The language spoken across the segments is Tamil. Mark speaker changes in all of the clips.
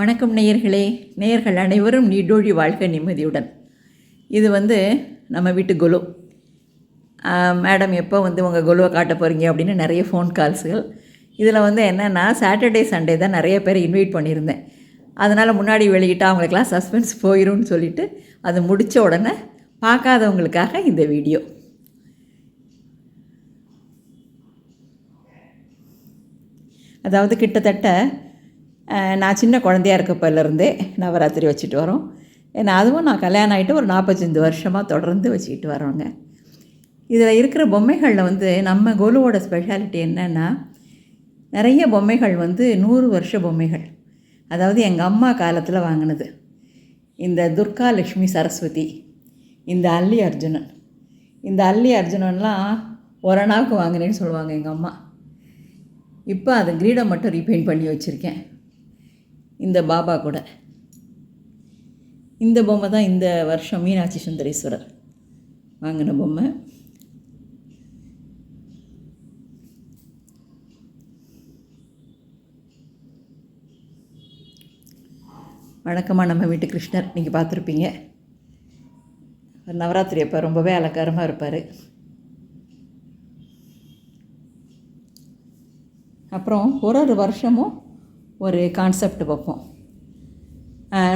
Speaker 1: வணக்கம் நேயர்களே. நேயர்கள் அனைவரும் நீடோழி வாழ்க நிம்மதியுடன். இது வந்து நம்ம வீட்டு குலு. மேடம் எப்போ வந்து உங்கள் குலுவை காட்ட போகிறீங்க அப்படின்னு நிறைய ஃபோன் கால்ஸுகள் இதில் வந்து என்னென்னா சாட்டர்டே சண்டே தான் நிறைய பேர் இன்வைட் பண்ணியிருந்தேன். அதனால் முன்னாடி வெளியிட்டால் அவங்களுக்கெல்லாம் சஸ்பென்ஸ் போயிரும்னு சொல்லிட்டு அது முடித்த உடனே பார்க்காதவங்களுக்காக இந்த வீடியோ அதாவது கிட்டத்தட்ட நான் சின்ன குழந்தையா இருக்கப்போலேருந்தே நவராத்திரி வச்சுட்டு வரோம். ஏன்னா அதுவும் நான் கல்யாணம் ஆகிட்டு ஒரு நாற்பத்தஞ்சு வருஷமாக தொடர்ந்து வச்சுக்கிட்டு வரோங்க. இதில் இருக்கிற பொம்மைகளில் வந்து நம்ம கோலுவோட ஸ்பெஷாலிட்டி என்னென்னா நிறைய பொம்மைகள் வந்து நூறு வருஷ பொம்மைகள். அதாவது எங்கள் அம்மா காலத்தில் வாங்கினது. இந்த துர்கா லக்ஷ்மி சரஸ்வதி இந்த அல்லி அர்ஜுனன். இந்த அல்லி அர்ஜுனன்லாம் ஒரு நாவுக்கு வாங்கினேன்னு சொல்லுவாங்க எங்கள் அம்மா. இப்போ அது கிரீடம் மட்டும் ரீபெயிண்ட் பண்ணி வச்சுருக்கேன். இந்த பாபா கூட. இந்த பொம்மை தான் இந்த வருஷம் மீனாட்சி சுந்தரேஸ்வரர் வாங்கின பொம்மை. வணக்கமாக நம்ம வீட்டு கிருஷ்ணர் நீங்கள் பார்த்துருப்பீங்க. நவராத்திரி அப்போ ரொம்பவே அலங்காரமாக இருப்பார். அப்புறம் ஒரு ஒரு வருஷமும் ஒரு கான்செப்ட் வைப்போம்.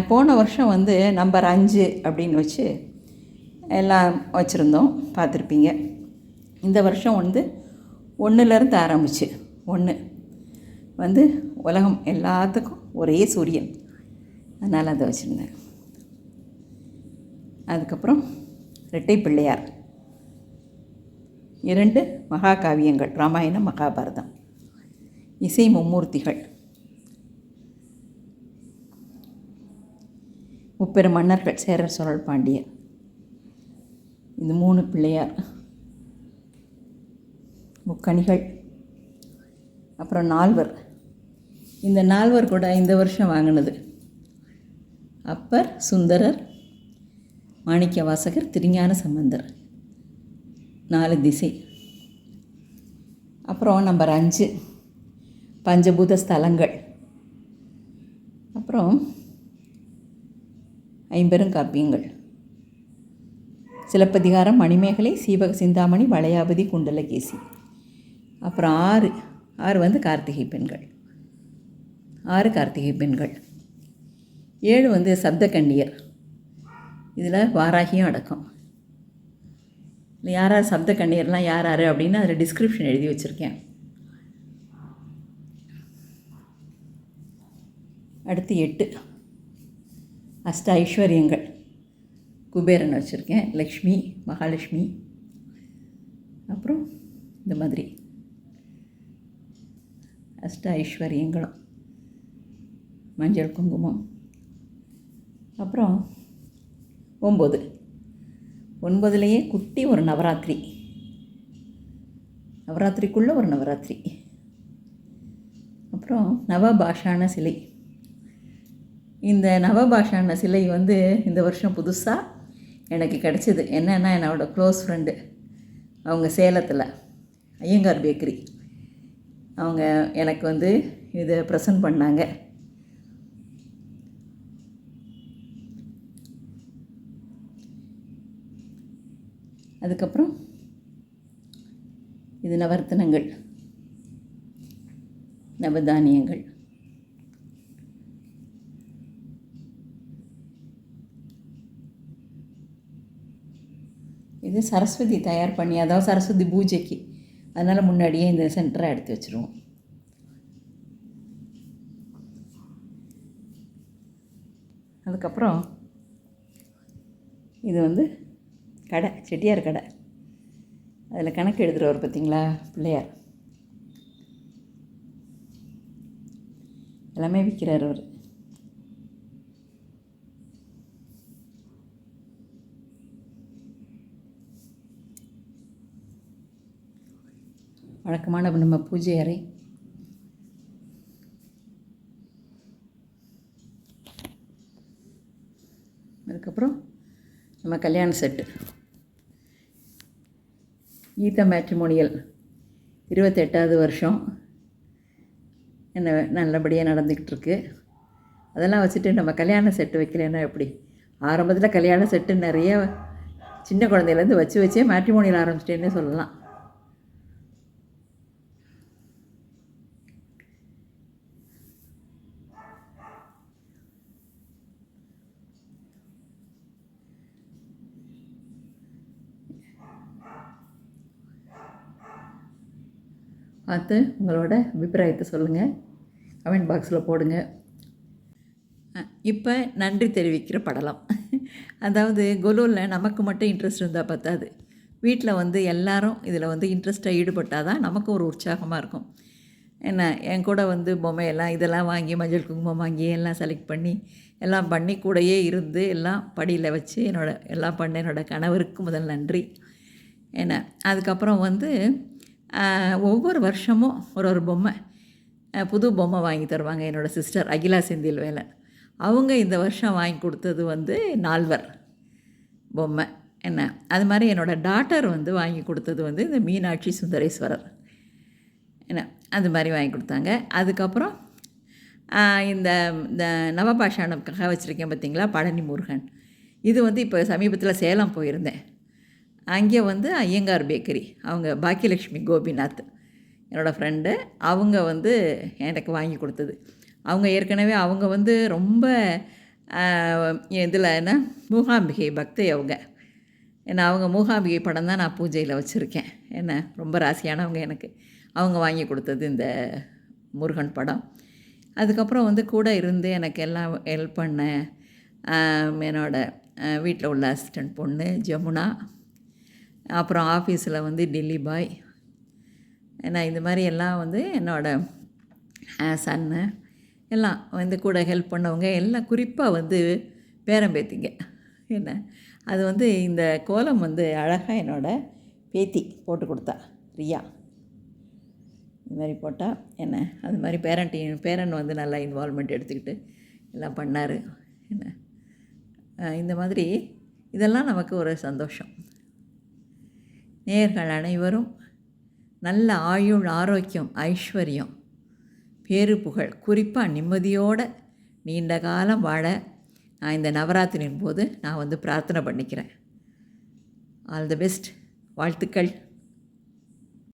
Speaker 1: போன வருஷம் வந்து நம்பர் அஞ்சு அப்படின்னு வச்சு எல்லாம் வச்சுருந்தோம். பார்த்துருப்பீங்க. இந்த வருஷம் வந்து ஒன்றுலேருந்து ஆரம்பிச்சு. ஒன்று வந்து உலகம் எல்லாத்துக்கும் ஒரே சூரியன். அதனால் அதை வச்சுருந்தேன். அதுக்கப்புறம் ரெட்டை பிள்ளையார். இரண்டு மகாகாவியங்கள். ராமாயணம் மகாபாரதம். இசை மும்மூர்த்திகள். முப்பெரும் மன்னர்கள் சேரர் சோழர் பாண்டியர். இந்த மூணு பிள்ளையார் முக்கணிகள் அப்புறம் நால்வர். இந்த நால்வர் கூட இந்த வருஷம் வாங்கினது. அப்பர் சுந்தரர் மாணிக்க வாசகர் திருஞான சம்பந்தர். நாலு திசை. அப்புறம் நம்பர் அஞ்சு பஞ்சபூத ஸ்தலங்கள். அப்புறம் ஐம்பெரும் காப்பியங்கள். சிலப்பதிகாரம் மணிமேகலை சீவக சிந்தாமணி வளையாபதி குண்டலகேசி அப்புறம் ஆறு ஆறு வந்து கார்த்திகை பெண்கள். ஆறு கார்த்திகை பெண்கள். ஏழு வந்து சப்தகண்ணியர் இதில் வாராகியும் அடக்கம். இல்லை யார் யார் சப்தகண்ணியர்லாம் யார் யார் அப்படின்னு அதில் டிஸ்கிரிப்ஷன் எழுதி வச்சுருக்கேன். அடுத்து எட்டு. அஷ்ட ஐஸ்வர்யங்கள். குபேரன் வச்சுருக்கேன் லக்ஷ்மி மகாலட்சுமி. அப்புறம் இந்த மாதிரி. அஷ்ட ஐஸ்வர்யங்களும். மஞ்சள் குங்குமம். அப்புறம் ஒம்பது. ஒன்பதுலேயே குட்டி ஒரு நவராத்திரி. நவராத்திரிக்குள்ளே ஒரு நவராத்திரி. அப்புறம் நவபாஷான சிலை. இந்த நவபாஷான சிலை வந்து இந்த வருஷம் புதுசாக எனக்கு கிடச்சிது. என்னென்னா என்னோடய க்ளோஸ் ஃப்ரெண்டு அவங்க சேலத்தில் ஐயங்கார் பேக்கரி அவங்க எனக்கு வந்து இதை ப்ரெசன்ட் பண்ணாங்க. அதுக்கப்புறம் இது நவர்த்தனங்கள் நவதானியங்கள். இது சரஸ்வதி தயார் பண்ணி அதாவது சரஸ்வதி பூஜைக்கு. அதனால் முன்னாடியே இந்த சென்டரை எடுத்து வச்சுருவோம். அதுக்கப்புறம் இது வந்து கடை செட்டியார் கடை. அதில் கணக்கு எழுதுகிறவர் பார்த்தீங்களா பிள்ளையார். எல்லாமே விற்கிறார் அவர். வழக்கமான நம்ம பூஜை அறை. அதுக்கப்புறம் நம்ம கல்யாண செட்டு. கீதா மேட்ரிமோனியல் இருபத்தெட்டாவது வருஷம். என்ன நல்லபடியாக நடந்துக்கிட்டு இருக்கு அதெல்லாம் வச்சுட்டு நம்ம கல்யாண செட்டு வைக்கலன்னா எப்படி? ஆரம்பத்தில் கல்யாண செட்டு நிறைய சின்ன குழந்தையிலேருந்து வச்சு வச்சே மேட்ரிமோனியில் ஆரம்பிச்சிட்டேன்னே சொல்லலாம். பார்த்து உங்களோட அபிப்பிராயத்தை சொல்லுங்கள் கமெண்ட் பாக்ஸில் போடுங்க. இப்போ நன்றி தெரிவிக்கிற படலம். அதாவது கொலுவில் நமக்கு மட்டும் இன்ட்ரெஸ்ட் இருந்தால் பத்தாது. வீட்டில் வந்து எல்லாரும் இதில் வந்து இன்ட்ரெஸ்ட்டாக ஈடுபட்டால் தான் நமக்கு ஒரு உற்சாகமாக இருக்கும். என்ன என் கூட வந்து பொம்மையெல்லாம் இதெல்லாம் வாங்கி மஞ்சள் குங்குமம் வாங்கி எல்லாம் செலக்ட் பண்ணி எல்லாம் பண்ணி கூடையே இருந்து எல்லாம் படியில் வச்சு என்னோடய எல்லாம் பண்ண என்னோடய கணவருக்கு முதல் நன்றி. என்ன அதுக்கப்புறம் வந்து ஒவ்வொரு வருஷமும் ஒரு ஒரு பொம்மை புது பொம்மை வாங்கி தருவாங்க என்னோடய சிஸ்டர் அகிலா செந்தில் வேலை. அவங்க இந்த வருஷம் வாங்கி கொடுத்தது வந்து நால்வர் பொம்மை. என்ன? அது மாதிரி என்னோடய டாட்டர் வந்து வாங்கி கொடுத்தது வந்து இந்த மீனாட்சி சுந்தரேஸ்வரர். என்ன? அது மாதிரி வாங்கி கொடுத்தாங்க. அதுக்கப்புறம் இந்த இந்த நவபாஷாணம்காக வச்சுருக்கேன் பார்த்தீங்களா பழனி முருகன் இது வந்து இப்போ சமீபத்தில் சேலம் போயிருந்தேன். அங்கே வந்து ஐயங்கார் பேக்கரி அவங்க பாக்கியலட்சுமி கோபிநாத் என்னோடய ஃப்ரெண்டு அவங்க வந்து எனக்கு வாங்கி கொடுத்தது. அவங்க ஏற்கனவே அவங்க வந்து ரொம்ப இதில் என்ன மூகாம்பிகை பக்தை அவங்க. ஏன்னா அவங்க மூகாம்பிகை படம் தான் நான் பூஜையில் வச்சுருக்கேன். என்ன ரொம்ப ராசியானவங்க எனக்கு. அவங்க வாங்கி கொடுத்தது இந்த முருகன் படம். அதுக்கப்புறம் வந்து கூட இருந்து எனக்கு எல்லாம் ஹெல்ப் பண்ண என்னோடய வீட்டில் உள்ள அசிஸ்டன்ட் பொண்ணு ஜமுனா. அப்புறம் ஆஃபீஸில் வந்து டெல்லி பாய். ஏன்னா இந்த மாதிரி எல்லாம் வந்து என்னோடய சன்னு எல்லாம் வந்து கூட ஹெல்ப் பண்ணவங்க எல்லாம் குறிப்பாக வந்து பேரம்பேத்திங்க. என்ன? அது வந்து இந்த கோலம் வந்து அழகாக என்னோடய பேத்தி போட்டு கொடுத்தா ரியா. இது மாதிரி போட்டால் என்ன? அது மாதிரி பேரண்ட்டையும் பேரண்ட் வந்து நல்லா இன்வால்மெண்ட் எடுத்துக்கிட்டு எல்லாம் பண்ணார். என்ன? இந்த மாதிரி இதெல்லாம் நமக்கு ஒரு சந்தோஷம். நேர்கள் அனைவரும் நல்ல ஆயுள் ஆரோக்கியம் ஐஸ்வர்யம் பேரு புகழ் குறிப்பாக நிம்மதியோடு நீண்ட காலம் வாழ நான் இந்த நவராத்திரியின் போது நான் வந்து பிரார்த்தனை பண்ணிக்கிறேன். ஆல் தி பெஸ்ட் வாழ்த்துக்கள்.